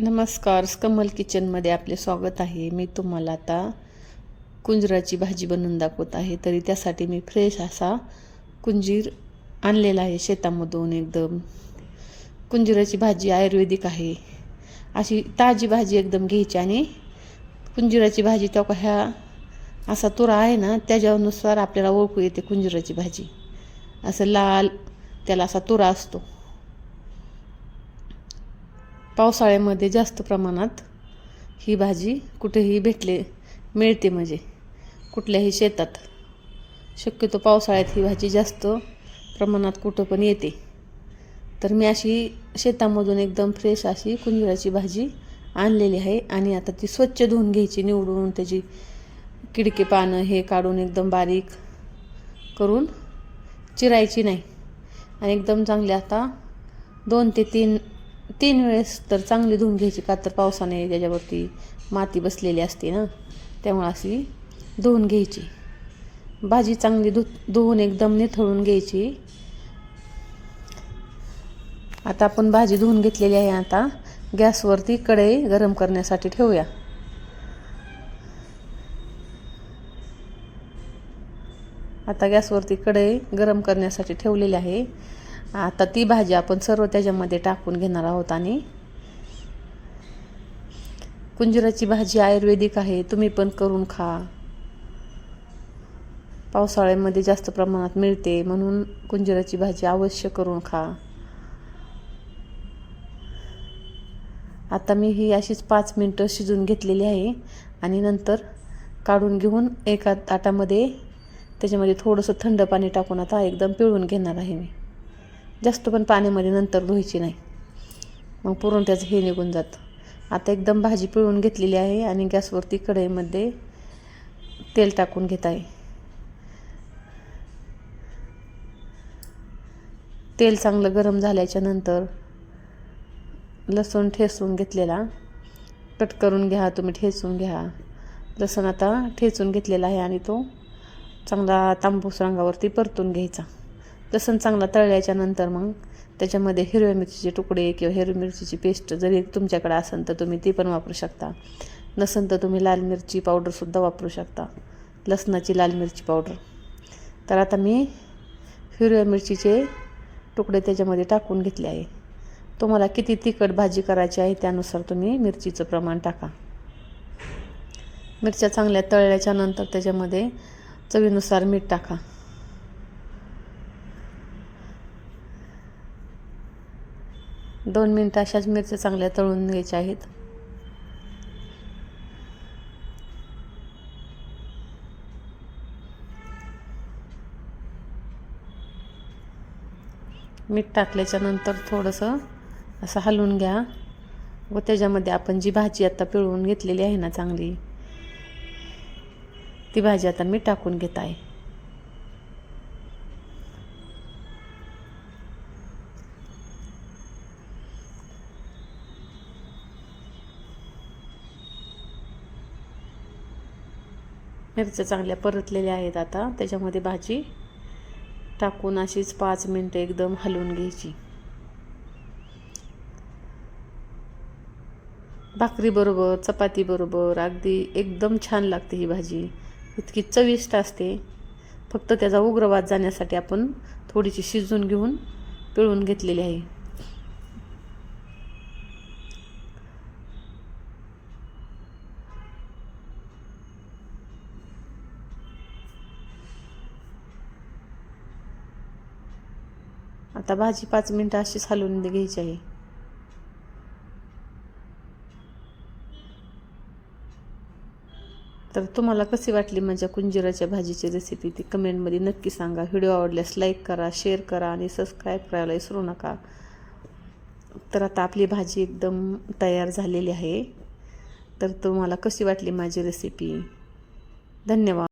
नमस्कार कमल किचनमध्ये आपले स्वागत आहे. मी तुम्हाला आता कुंजराची भाजी बनवून दाखवत आहे. तरी त्यासाठी मी फ्रेश असा कुंजीर आणलेला आहे शेतामधून एकदम. कुंजिराची भाजी आयुर्वेदिक आहे. अशी ताजी भाजी एकदम घ्यायची आणि कुंजिराची भाजी त्या ह्या असा तुरा आहे ना त्याच्यानुसार आपल्याला ओळखू येते कुंजिराची भाजी. असं लाल त्याला असा तुरा असतो. पावसाळ्यामध्ये जास्त प्रमाणात ही भाजी कुठेही भेटले मिळते म्हणजे. कुठल्याही शेतात. शक्यतो पावसाळ्यात ही भाजी जास्त प्रमाणात कुठं पण येते. तर मी अशी शेतामधून एकदम फ्रेश अशी कुंजराची भाजी आणलेली आहे आणि आता ती स्वच्छ धुवून घ्यायची निवडून त्याची किडके पानं हे काढून एकदम बारीक करून चिरायची नाही. आणि एकदम चांगली आता दोन ते तीन तीन वेळेस तर चांगली धुवून घ्यायची का तर पावसाने त्याच्यावरती माती बसलेली असते ना त्यामुळे अशी धुवून घ्यायची. भाजी चांगली धु धुवून एकदम निथळून घ्यायची. आता आपण भाजी धुवून घेतलेली आहे आता. गॅसवरती कढई गरम करण्यासाठी ठेवूया. आता गॅसवरती कढई गरम करण्यासाठी ठेवलेली आहे. आता ती भाजी आपण सर्व त्याच्यामध्ये टाकून घेणार आहोत आणि कुंजिराची भाजी आयुर्वेदिक आहे तुम्ही पण करून खा. पावसाळ्यामध्ये जास्त प्रमाणात मिळते म्हणून कुंजिराची भाजी अवश्य करून खा. आता मी ही अशीच पाच मिनटं शिजून घेतलेली आहे आणि नंतर काढून घेऊन एका ताटामध्ये त्याच्यामध्ये थोडंसं थंड पाणी टाकून आता एकदम पिळून घेणार आहे मी. जास्त पण पाण्यामध्ये नंतर धुवायची नाही. मग पुरून त्याचं हे निघून जातं. आता एकदम भाजी पिळून घेतलेली आहे आणि गॅसवरती कढईमध्ये तेल टाकून घेत आहे. तेल चांगलं गरम झाल्याच्यानंतर लसूण ठेचून घेतलेला. कट करून घ्या तुम्ही ठेचून घ्या. लसूण आता ठेचून घेतलेला आहे आणि तो चांगला तांबूस रंगावरती परतून घ्यायचा. लसण चांगला तळल्याच्या नंतर मग त्याच्यामध्ये हिरव्या मिरचीचे तुकडे किंवा हिरव्या मिरचीची पेस्ट जरी तुमच्याकडे असेल तर तुम्ही ती पण वापरू शकता. नसेल तर तुम्ही लाल मिरची पावडरसुद्धा वापरू शकता. लसणाची लाल मिरची पावडर. तर आता मी हिरव्या मिरचीचे तुकडे त्याच्यामध्ये टाकून घेतले आहे. तुम्हाला किती तिखट भाजी करायची आहे त्यानुसार तुम्ही मिरचीचं प्रमाण टाका. मिरच्या चांगल्या तळल्याच्या नंतर त्याच्यामध्ये चवीनुसार मीठ टाका. दोन मिनटं अशाच मिरच्या चांगल्या तळून घ्यायच्या आहेत. मीठ टाकल्याच्या नंतर थोडंसं असं हलवून घ्या. व त्याच्यामध्ये आपण जी भाजी आता पिळवून घेतलेली आहे ना चांगली ती भाजी आता मी टाकून घेत आहे. मिरच्या चांगल्या परतलेल्या आहेत आता. त्याच्यामध्ये भाजी टाकून अशीच पाच मिनटं एकदम हलवून घ्यायची. भाकरीबरोबर चपातीबरोबर अगदी एकदम छान लागते ही भाजी. इतकी चविष्ट असते. फक्त त्याचा उग्रवाद जाण्यासाठी आपण थोडीशी शिजून घेऊन पिळून घेतलेली आहे. आता भाजी पाच मिनटं अशीच हलवून घ्यायची आहे. तर तुम्हाला कशी वाटली माझ्या कुंजिराच्या भाजीची रेसिपी ती कमेंटमध्ये नक्की सांगा. व्हिडिओ आवडल्यास लाईक करा शेअर करा आणि सबस्क्राईब करायला विसरू नका. तर आता आपली भाजी एकदम तयार झालेली आहे. तर तुम्हाला कशी वाटली माझी रेसिपी धन्यवाद.